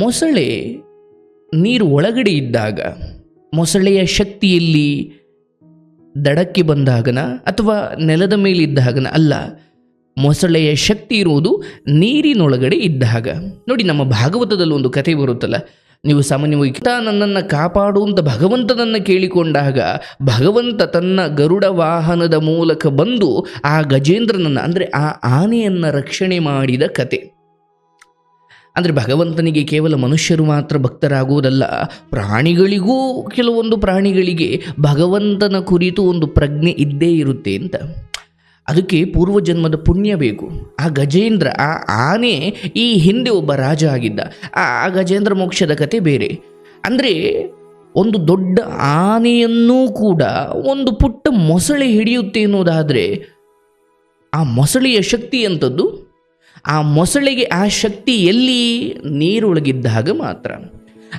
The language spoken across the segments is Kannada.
ಮೊಸಳೆ ನೀರು ಒಳಗಡೆ ಇದ್ದಾಗ, ಮೊಸಳೆಯ ಶಕ್ತಿಯಲ್ಲಿ ದಡಕ್ಕೆ ಬಂದಾಗನ ಅಥವಾ ನೆಲದ ಮೇಲೆ ಇದ್ದಾಗನ ಅಲ್ಲ, ಮೊಸಳೆಯ ಶಕ್ತಿ ಇರುವುದು ನೀರಿನೊಳಗಡೆ ಇದ್ದಾಗ. ನೋಡಿ, ನಮ್ಮ ಭಾಗವತದಲ್ಲಿ ಒಂದು ಕಥೆ ಬರುತ್ತಲ್ಲ, ನೀವು ಸಾಮಾನ್ಯವಾಗಿ "ಈತ ನನ್ನನ್ನು ಕಾಪಾಡುವಂಥ ಭಗವಂತನನ್ನು ಕೇಳಿಕೊಂಡಾಗ, ಭಗವಂತ ತನ್ನ ಗರುಡ ವಾಹನದ ಮೂಲಕ ಬಂದು ಆ ಗಜೇಂದ್ರನನ್ನು, ಅಂದರೆ ಆ ಆನೆಯನ್ನು ರಕ್ಷಣೆ ಮಾಡಿದ ಕತೆ ಅಂದರೆ ಭಗವಂತನಿಗೆ ಕೇವಲ ಮನುಷ್ಯರು ಮಾತ್ರ ಭಕ್ತರಾಗುವುದಲ್ಲ, ಪ್ರಾಣಿಗಳಿಗೂ ಕೆಲವೊಂದು ಪ್ರಾಣಿಗಳಿಗೆ ಭಗವಂತನ ಕುರಿತು ಒಂದು ಪ್ರಜ್ಞೆ ಇದ್ದೇ ಇರುತ್ತೆ ಅಂತ. ಅದಕ್ಕೆ ಪೂರ್ವಜನ್ಮದ ಪುಣ್ಯ ಬೇಕು. ಆ ಗಜೇಂದ್ರ, ಆ ಆನೆ ಈ ಹಿಂದೆ ಒಬ್ಬ ರಾಜ ಆಗಿದ್ದ. ಆ ಗಜೇಂದ್ರ ಮೋಕ್ಷದ ಕತೆ ಬೇರೆ. ಅಂದರೆ ಒಂದು ದೊಡ್ಡ ಆನೆಯನ್ನೂ ಕೂಡ ಒಂದು ಪುಟ್ಟ ಮೊಸಳೆ ಹಿಡಿಯುತ್ತೆ ಅನ್ನೋದಾದರೆ, ಆ ಮೊಸಳೆಯ ಶಕ್ತಿ ಎಂಥದ್ದು ಆ ಮೊಸಳೆಗೆ ಆ ಶಕ್ತಿ ಎಲ್ಲಿ ನೀರೊಳಗಿದ್ದಾಗ ಮಾತ್ರ,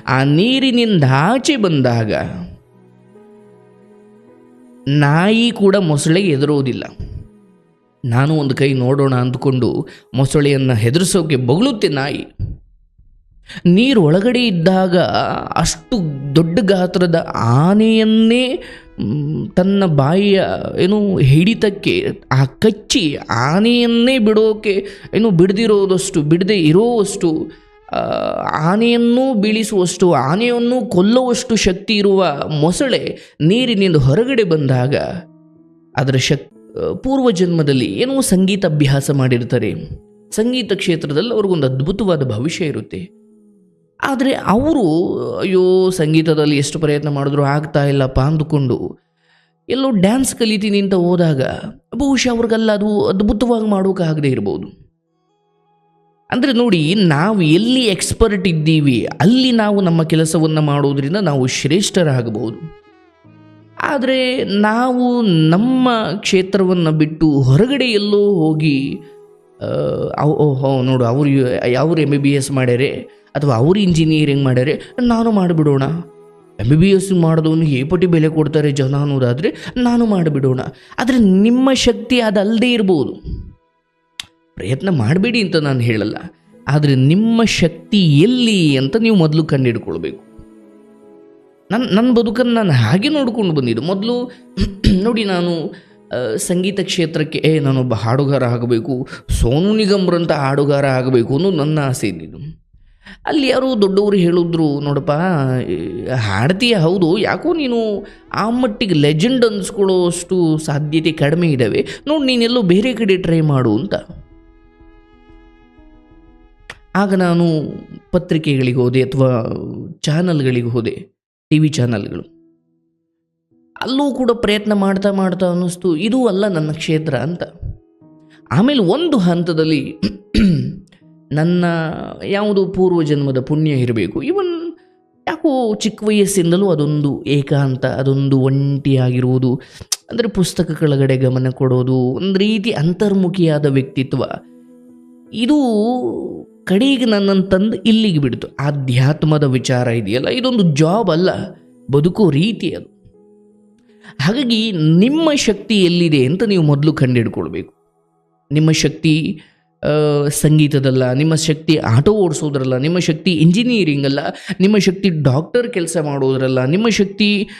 ಆ ನೀರಿನಿಂದ ಆಚೆ ಬಂದಾಗ ನಾಯಿ ಕೂಡ ಮೊಸಳೆಗೆ ಹೆದರೋದಿಲ್ಲ. ನಾನು ಒಂದು ಕೈ ನೋಡೋಣ ಅಂದ್ಕೊಂಡು ಮೊಸಳೆಯನ್ನು ಹೆದರಿಸೋಕೆ ಬೊಗಳುತ್ತೆ ನಾಯಿ. ನೀರು ಒಳಗಡೆ ಇದ್ದಾಗ ಅಷ್ಟು ದೊಡ್ಡ ಗಾತ್ರದ ಆನೆಯನ್ನೇ ತನ್ನ ಬಾಯಿಯ, ಏನು, ಹಿಡಿತಕ್ಕೆ, ಆ ಕಚ್ಚಿ, ಆನೆಯನ್ನೇ ಬಿಡೋಕೆ, ಏನು, ಬಿಡದಿರೋದಷ್ಟು, ಬಿಡದೆ ಇರೋವಷ್ಟು ಆನೆಯನ್ನೂ ಬೀಳಿಸುವಷ್ಟು, ಆನೆಯನ್ನು ಕೊಲ್ಲುವಷ್ಟು ಶಕ್ತಿ ಇರುವ ಮೊಸಳೆ ನೀರಿನಿಂದ ಹೊರಗಡೆ ಬಂದಾಗ, ಅದರ ಶಕ್ ಪೂರ್ವ ಜನ್ಮದಲ್ಲಿ ಏನೋ ಸಂಗೀತ ಅಭ್ಯಾಸ ಮಾಡಿರ್ತಾರೆ. ಸಂಗೀತ ಕ್ಷೇತ್ರದಲ್ಲಿ ಅವ್ರಿಗೊಂದು ಅದ್ಭುತವಾದ ಭವಿಷ್ಯ ಇರುತ್ತೆ. ಆದರೆ ಅವರು, ಅಯ್ಯೋ, ಸಂಗೀತದಲ್ಲಿ ಎಷ್ಟು ಪ್ರಯತ್ನ ಮಾಡಿದ್ರು ಆಗ್ತಾ ಇಲ್ಲಪ್ಪ ಅಂದುಕೊಂಡು ಎಲ್ಲೋ ಡ್ಯಾನ್ಸ್ ಕಲಿತೀನಿ ಅಂತ ಹೋದಾಗ ಬಹುಶಃ ಅವ್ರಿಗೆಲ್ಲ ಅದು ಅದ್ಭುತವಾಗಿ ಮಾಡೋಕ್ಕಾಗದೇ ಇರ್ಬೋದು. ಅಂದರೆ ನೋಡಿ, ನಾವು ಎಲ್ಲಿ ಎಕ್ಸ್ಪರ್ಟ್ ಇದ್ದೀವಿ, ಅಲ್ಲಿ ನಾವು ನಮ್ಮ ಕೆಲಸವನ್ನು ಮಾಡೋದ್ರಿಂದ ನಾವು ಶ್ರೇಷ್ಠರಾಗಬಹುದು. ಆದರೆ ನಾವು ನಮ್ಮ ಕ್ಷೇತ್ರವನ್ನು ಬಿಟ್ಟು ಹೊರಗಡೆ ಎಲ್ಲೋ ಹೋಗಿ ನೋಡು, ಅವರು ಅವರು ಎಂ ಬಿ ಬಿ ಎಸ್ ಮಾಡ್ಯಾರೆ. ಅಥವಾ ಅವರು ಇಂಜಿನಿಯರಿಂಗ್ ಮಾಡ್ಯಾರೆ, ನಾನು ಮಾಡಿಬಿಡೋಣ. ಎಂ ಬಿ ಬಿ ಎಸ್ ಮಾಡಿದವನು ಏ ಪಟ್ಟಿ ಬೆಲೆ ಕೊಡ್ತಾರೆ ಜನ ಅನ್ನೋದಾದರೆ ನಾನು ಮಾಡಿಬಿಡೋಣ. ಆದರೆ ನಿಮ್ಮ ಶಕ್ತಿ ಅದಲ್ಲದೆ ಇರ್ಬೋದು. ಪ್ರಯತ್ನ ಮಾಡಬೇಡಿ ಅಂತ ನಾನು ಹೇಳಲ್ಲ. ಆದರೆ ನಿಮ್ಮ ಶಕ್ತಿ ಎಲ್ಲಿ ಅಂತ ನೀವು ಮೊದಲು ಕಂಡುಹಿಡ್ಕೊಳ್ಬೇಕು ನನ್ನ ನನ್ನ ಬದುಕನ್ನು ನಾನು ಹಾಗೆ ನೋಡ್ಕೊಂಡು ಬಂದಿದ್ದು. ಮೊದಲು ನೋಡಿ ನಾನು ಸಂಗೀತ ಕ್ಷೇತ್ರಕ್ಕೆ, ಏ, ನಾನೊಬ್ಬ ಹಾಡುಗಾರ ಆಗಬೇಕು, ಸೋನು ನಿಗಮ್ರಂಥ ಹಾಡುಗಾರ ಆಗಬೇಕು ಅನ್ನೋದು ನನ್ನ ಆಸೆ ಇದ್ದಿದ್ದು. ಅಲ್ಲಿ ಯಾರೋ ದೊಡ್ಡವರು ಹೇಳಿದ್ರು, ನೋಡಪ್ಪ ಹಾಡ್ತೀಯ ಹೌದು, ಯಾಕೋ ನೀನು ಆ ಮಟ್ಟಿಗೆ ಲೆಜೆಂಡ್ ಅನ್ಸ್ಕೊಳ್ಳೋ ಅಷ್ಟು ಸಾಧ್ಯತೆ ಕಡಿಮೆ ಇದ್ದಾವೆ ನೋಡಿ, ನೀನೆಲ್ಲೋ ಬೇರೆ ಕಡೆ ಟ್ರೈ ಮಾಡು ಅಂತ. ಆಗ ನಾನು ಪತ್ರಿಕೆಗಳಿಗೆ ಹೋದೆ ಅಥವಾ ಚಾನಲ್ಗಳಿಗೆ ಹೋದೆ ಟಿ ವಿ ಚಾನಲ್ಗಳು ಅಲ್ಲೂ ಕೂಡ ಪ್ರಯತ್ನ ಮಾಡ್ತಾ ಮಾಡ್ತಾ ಅನ್ನಿಸ್ತು, ಇದು ಅಲ್ಲ ನನ್ನ ಕ್ಷೇತ್ರ ಅಂತ. ಆಮೇಲೆ ಒಂದು ಹಂತದಲ್ಲಿ ನನ್ನ ಯಾವುದು ಪೂರ್ವಜನ್ಮದ ಪುಣ್ಯ ಇರಬೇಕು. ಇವನ್ ಯಾಕೋ ಚಿಕ್ಕ ವಯಸ್ಸಿಂದಲೂ ಅದೊಂದು ಏಕಾಂತ, ಅದೊಂದು ಒಂಟಿಯಾಗಿರುವುದು. ಅಂದರೆ ಪುಸ್ತಕಗಳ ಕಡೆ ಗಮನ ಕೊಡೋದು, ಒಂದು ರೀತಿ ಅಂತರ್ಮುಖಿಯಾದ ವ್ಯಕ್ತಿತ್ವ. ಇದು ಕಡೆಗೆ ನನ್ನನ್ನು ತಂದು ಇಲ್ಲಿಗೆ ಬಿಡ್ತು. ಆಧ್ಯಾತ್ಮದ ವಿಚಾರ ಇದೆಯಲ್ಲ, ಇದೊಂದು ಜಾಬ್ ಅಲ್ಲ, ಬದುಕೋ ರೀತಿ ಅದು. ಹಾಗಾಗಿ ನಿಮ್ಮ ಶಕ್ತಿ ಎಲ್ಲಿದೆ ಅಂತ ನೀವು ಮೊದಲು ಕಂಡುಹಿಡ್ಕೊಳ್ಬೇಕು ನಿಮ್ಮ ಶಕ್ತಿ ಸಂಗೀತದಲ್ಲ, ನಿಮ್ಮ ಶಕ್ತಿ ಆಟೋ ಓಡಿಸೋದ್ರಲ್ಲ, ನಿಮ್ಮ ಶಕ್ತಿ ಇಂಜಿನಿಯರಿಂಗ್ ಅಲ್ಲ, ನಿಮ್ಮ ಶಕ್ತಿ ಡಾಕ್ಟರ್ ಕೆಲಸ ಮಾಡೋದ್ರಲ್ಲ, ನಿಮ್ಮ ಶಕ್ತಿ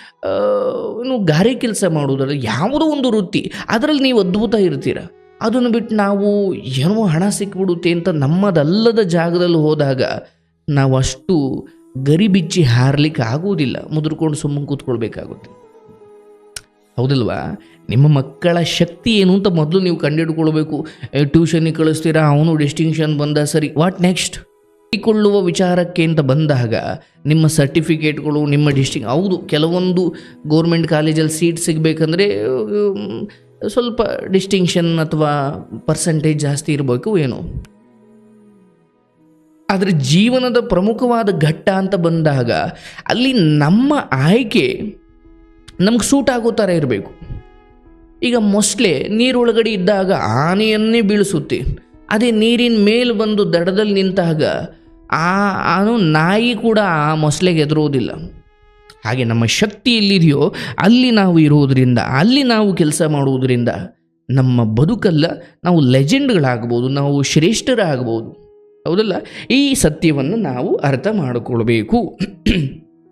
ಏನು ಗಾರೆ ಕೆಲಸ ಮಾಡೋದ್ರಲ್ಲ, ಯಾವುದೋ ಒಂದು ವೃತ್ತಿ, ಅದರಲ್ಲಿ ನೀವು ಅದ್ಭುತ ಇರ್ತೀರ. ಅದನ್ನು ಬಿಟ್ಟು ನಾವು ಏನೋ ಹಣ ಸಿಕ್ಬಿಡುತ್ತೆ ಅಂತ ನಮ್ಮದಲ್ಲದ ಜಾಗದಲ್ಲಿ ಹೋದಾಗ ನಾವು ಅಷ್ಟು ಗರಿಬಿಚ್ಚಿ ಹಾರ್ಲಿಕ್ಕೆ ಆಗೋದಿಲ್ಲ ಮುದುರ್ಕೊಂಡು ಸುಮ್ಮನೆ ಕೂತ್ಕೊಳ್ಬೇಕಾಗುತ್ತೆ. ಹೌದಲ್ವಾ? ನಿಮ್ಮ ಮಕ್ಕಳ ಶಕ್ತಿ ಏನು ಅಂತ ಮೊದಲು ನೀವು ಕಂಡುಹಿಡ್ಕೊಳ್ಬೇಕು. ಟ್ಯೂಷನಿಗೆ ಕಳಿಸ್ತೀರಾ? ಅವನು ಡಿಸ್ಟಿಂಕ್ಷನ್ ಬಂದ, ಸರಿ. ವಾಟ್ ನೆಕ್ಸ್ಟ್ ಕೊಳ್ಳುವ ವಿಚಾರಕ್ಕೆ ಅಂತ ಬಂದಾಗ, ನಿಮ್ಮ ಸರ್ಟಿಫಿಕೇಟ್ಗಳು ನಿಮ್ಮ ಡಿಸ್ಟಿಂಗ್ ಹೌದು, ಕೆಲವೊಂದು ಗೋರ್ಮೆಂಟ್ ಕಾಲೇಜಲ್ಲಿ ಸೀಟ್ ಸಿಗಬೇಕಂದ್ರೆ ಸ್ವಲ್ಪ ಡಿಸ್ಟಿಂಕ್ಷನ್ ಅಥವಾ ಪರ್ಸೆಂಟೇಜ್ ಜಾಸ್ತಿ ಇರಬೇಕು ಏನು? ಆದರೆ ಜೀವನದ ಪ್ರಮುಖವಾದ ಘಟ್ಟ ಅಂತ ಬಂದಾಗ, ಅಲ್ಲಿ ನಮ್ಮ ಆಯ್ಕೆ ನಮ್ಗೆ ಸೂಟ್ ಆಗೋ ಥರ ಇರಬೇಕು. ಈಗ ಮೊಸಳೆ ನೀರೊಳಗಡೆ ಇದ್ದಾಗ ಆನೆಯನ್ನೇ ಬೀಳಿಸುತ್ತೆ. ಅದೇ ನೀರಿನ ಮೇಲೆ ಬಂದು ದಡದಲ್ಲಿ ನಿಂತಾಗ ಆ, ಆನು ನಾಯಿ ಕೂಡ ಆ ಮೊಸಳೆಗೆ ಎದುರೋದಿಲ್ಲ. ಹಾಗೆ ನಮ್ಮ ಶಕ್ತಿ ಎಲ್ಲಿದೆಯೋ ಅಲ್ಲಿ ನಾವು ಇರೋದರಿಂದ, ಅಲ್ಲಿ ನಾವು ಕೆಲಸ ಮಾಡುವುದರಿಂದ ನಮ್ಮ ಬದುಕಲ್ಲ, ನಾವು ಲೆಜೆಂಡ್ಗಳಾಗ್ಬೋದು ನಾವು ಶ್ರೇಷ್ಠರಾಗ್ಬೋದು. ಹೌದಲ್ಲ? ಈ ಸತ್ಯವನ್ನು ನಾವು ಅರ್ಥ ಮಾಡಿಕೊಳ್ಬೇಕು.